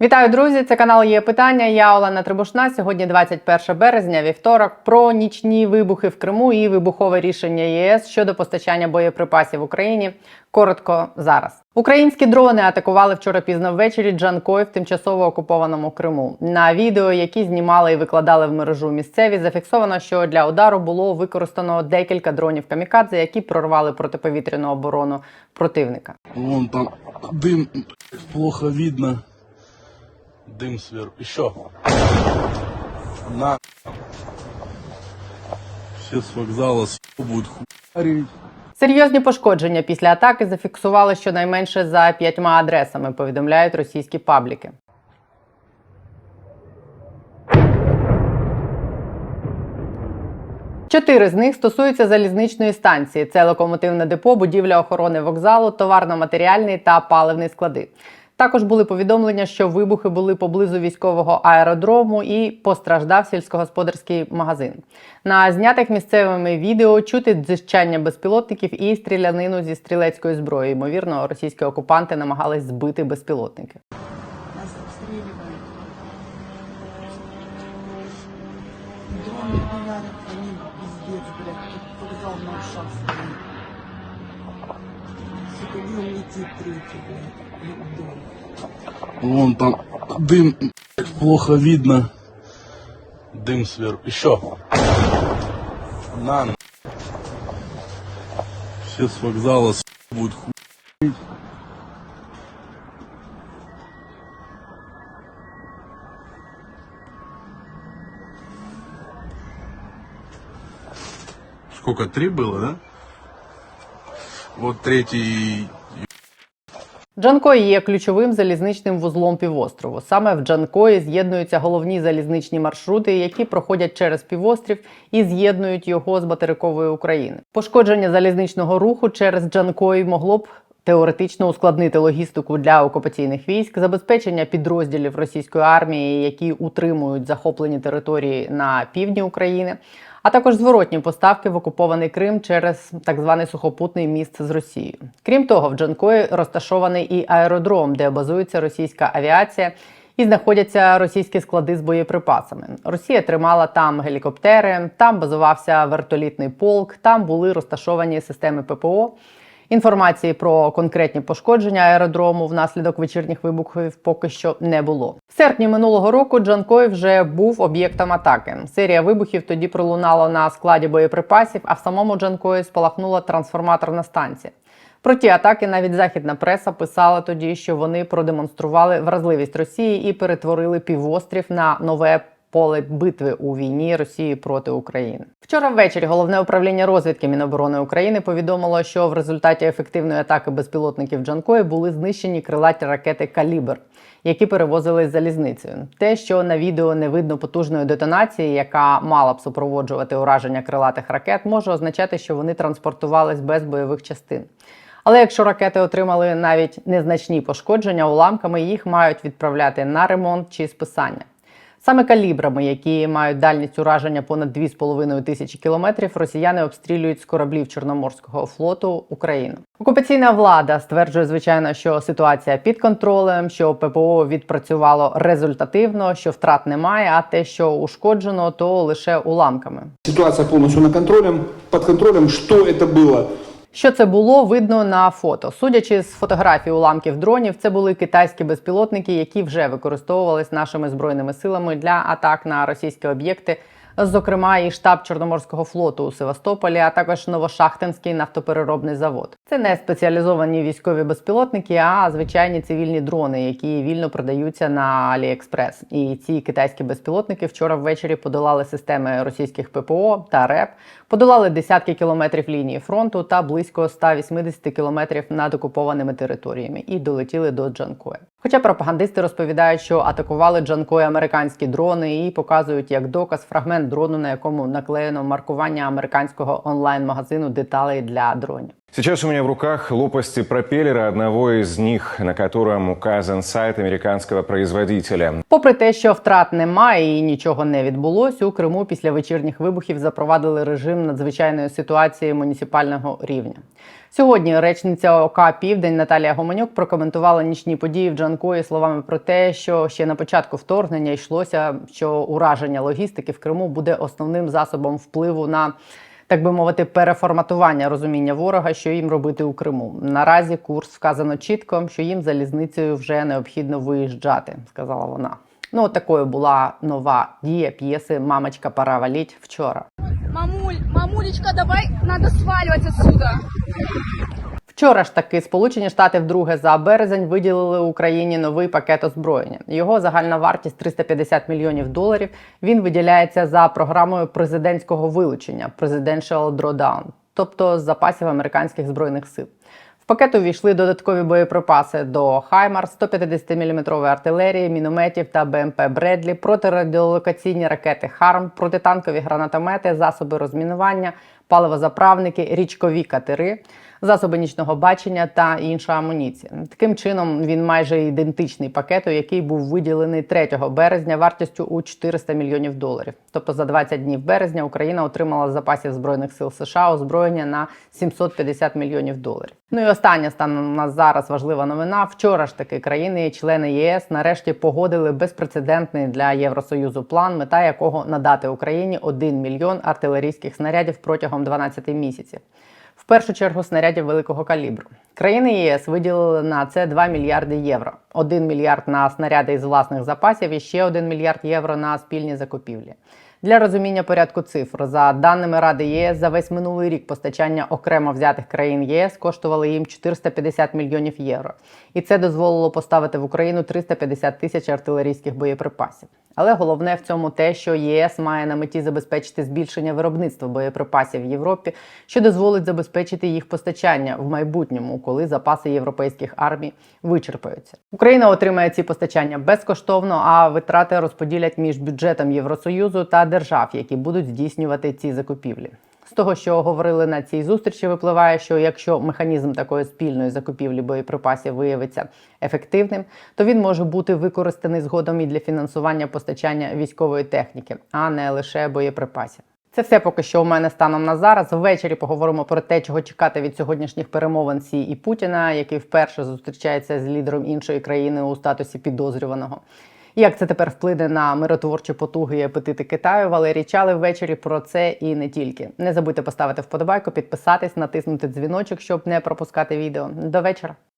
Вітаю, друзі! Це канал є питання. Я Олена Трибушна. Сьогодні 21 березня, вівторок, про нічні вибухи в Криму і вибухове рішення ЄС щодо постачання боєприпасів Україні. Коротко зараз. Українські дрони атакували вчора пізно ввечері Джанкой в тимчасово окупованому Криму. На відео, які знімали і викладали в мережу місцеві, зафіксовано, що для удару було використано декілька дронів камікадзе, які прорвали протиповітряну оборону противника. Вон там дым, плохо видно. Дым сверху. Еще. На. Все с вокзала будут хуярить. Серйозні пошкодження після атаки зафіксували щонайменше за п'ятьма адресами, повідомляють російські пабліки. Чотири з них стосуються залізничної станції: це локомотивне депо, будівля охорони вокзалу, товарно-матеріальний та паливний склади. Також були повідомлення, що вибухи були поблизу військового аеродрому і постраждав сільськогосподарський магазин. На знятих місцевими відео чути дзищання безпілотників і стрілянину зі стрілецької зброї. Ймовірно, російські окупанти намагались збити безпілотники. Нас обстреливают. Он летит третий, блядь. Вон там дым, плохо видно. Дым сверху. Еще. На. Все с вокзала будут хуярить. Сколько? Три было, да? Вот третий Джанкой є ключовим залізничним вузлом півострову. Саме в Джанкої з'єднуються головні залізничні маршрути, які проходять через півострів і з'єднують його з материковою України. Пошкодження залізничного руху через Джанкой могло б. Теоретично ускладнити логістику для окупаційних військ, забезпечення підрозділів російської армії, які утримують захоплені території на півдні України, а також зворотні поставки в окупований Крим через так званий сухопутний міст з Росією. Крім того, в Джанкої розташований і аеродром, де базується російська авіація. І знаходяться російські склади з боєприпасами. Росія тримала там гелікоптери, там базувався вертолітний полк, там були розташовані системи ППО. Інформації про конкретні пошкодження аеродрому внаслідок вечірніх вибухів поки що не було. В серпні минулого року Джанкой вже був об'єктом атаки. Серія вибухів тоді пролунала на складі боєприпасів, а в самому Джанкої спалахнула трансформаторна станція. Про ті атаки навіть західна преса писала тоді, що вони продемонстрували вразливість Росії і перетворили півострів на нове поле битви у війні Росії проти України. Вчора ввечері головне управління розвідки Міноборони України повідомило, що в результаті ефективної атаки безпілотників Джанкої були знищені крилаті ракети Калібр, які перевозили залізницею. Те, що на відео не видно потужної детонації, яка мала б супроводжувати ураження крилатих ракет, може означати, що вони транспортувались без бойових частин. Але якщо ракети отримали навіть незначні пошкодження уламками, їх мають відправляти на ремонт чи списання. Саме калібрами, які мають дальність ураження понад 2,5 тисячі кілометрів, росіяни обстрілюють з кораблів Чорноморського флоту Україну. Окупаційна влада стверджує, звичайно, що ситуація під контролем, що ППО відпрацювало результативно, що втрат немає, а те, що ушкоджено, то лише уламками. Ситуация полностью на контролем, под контролем. Что это было? Що це було, видно на фото. Судячи з фотографій уламків дронів, це були китайські безпілотники, які вже використовувались нашими збройними силами для атак на російські об'єкти. Зокрема, і штаб Чорноморського флоту у Севастополі, а також Новошахтинський нафтопереробний завод. Це не спеціалізовані військові безпілотники, а звичайні цивільні дрони, які вільно продаються на Аліекспрес. І ці китайські безпілотники вчора ввечері подолали системи російських ППО та РЕП, подолали десятки кілометрів лінії фронту та близько 180 кілометрів над окупованими територіями і долетіли до Джанкоя. Хоча пропагандисти розповідають, що атакували Джанкої американські дрони і показують як доказ фрагмент дрону, на якому наклеєно маркування американського онлайн-магазину деталей для дронів. Сейчас у меня в руках лопасти пропеллера одного из них, на котором указан сайт американского производителя. Попри те, що втрат немає і нічого не відбулось, у Криму після вечірніх вибухів запровадили режим надзвичайної ситуації муніципального рівня. Сьогодні речниця ОК Південь Наталія Гомонюк прокоментувала нічні події в Джанкої словами про те, що ще на початку вторгнення йшлося, що ураження логістики в Криму буде основним засобом впливу на. Так би мовити, переформатування розуміння ворога, що їм робити у Криму. Наразі курс вказано чітко, що їм залізницею вже необхідно виїжджати, сказала вона. Ну, такою була нова дія п'єси Мамочка, пора валіть вчора. Мамуль, мамулечка, давай, надо свалювати отсюда. Вчора ж таки Сполучені Штати вдруге за березень виділили Україні новий пакет озброєння. Його загальна вартість 350 мільйонів доларів. Він виділяється за програмою президентського вилучення Presidential Drawdown, тобто з запасів американських збройних сил. В пакет увійшли додаткові боєприпаси до Хаймар, 150-мм артилерії, мінометів та БМП Бредлі, протирадіолокаційні ракети Харм, протитанкові гранатомети, засоби розмінування, паливозаправники, річкові катери, засоби нічного бачення та інша амуніція. Таким чином, він майже ідентичний пакету, який був виділений 3 березня вартістю у 400 мільйонів доларів. Тобто за 20 днів березня Україна отримала запасів збройних сил США озброєння на 750 мільйонів доларів. Ну і остання станом на зараз важлива новина. Вчора ж таки країни, члени ЄС, нарешті погодили безпрецедентний для Євросоюзу план, мета якого надати Україні 1 мільйон артилерійських снарядів протягом 12 місяців. Першу чергу снарядів великого калібру. Країни ЄС виділили на це 2 мільярди євро, 1 мільярд на снаряди із власних запасів і ще 1 мільярд євро на спільні закупівлі. Для розуміння порядку цифр, за даними Ради ЄС, за весь минулий рік постачання окремо взятих країн ЄС коштували їм 450 мільйонів євро, і це дозволило поставити в Україну 350 тисяч артилерійських боєприпасів. Але головне в цьому те, що ЄС має на меті забезпечити збільшення виробництва боєприпасів в Європі, що дозволить забезпечити їх постачання в майбутньому, коли запаси європейських армій вичерпаються. Україна отримає ці постачання безкоштовно, а витрати розподілять між бюджетом Євросоюзу та держав, які будуть здійснювати ці закупівлі. З того, що говорили на цій зустрічі, випливає, що якщо механізм такої спільної закупівлі боєприпасів виявиться ефективним, то він може бути використаний згодом і для фінансування постачання військової техніки, а не лише боєприпасів. Це все поки що у мене станом на зараз. Ввечері поговоримо про те, чого чекати від сьогоднішніх перемовин Сі і Путіна, який вперше зустрічається з лідером іншої країни у статусі підозрюваного. Як це тепер вплине на миротворчі потуги і апетити Китаю? Валерій Чали ввечері про це і не тільки. Не забудьте поставити вподобайку, підписатись, натиснути дзвіночок, щоб не пропускати відео. До вечора.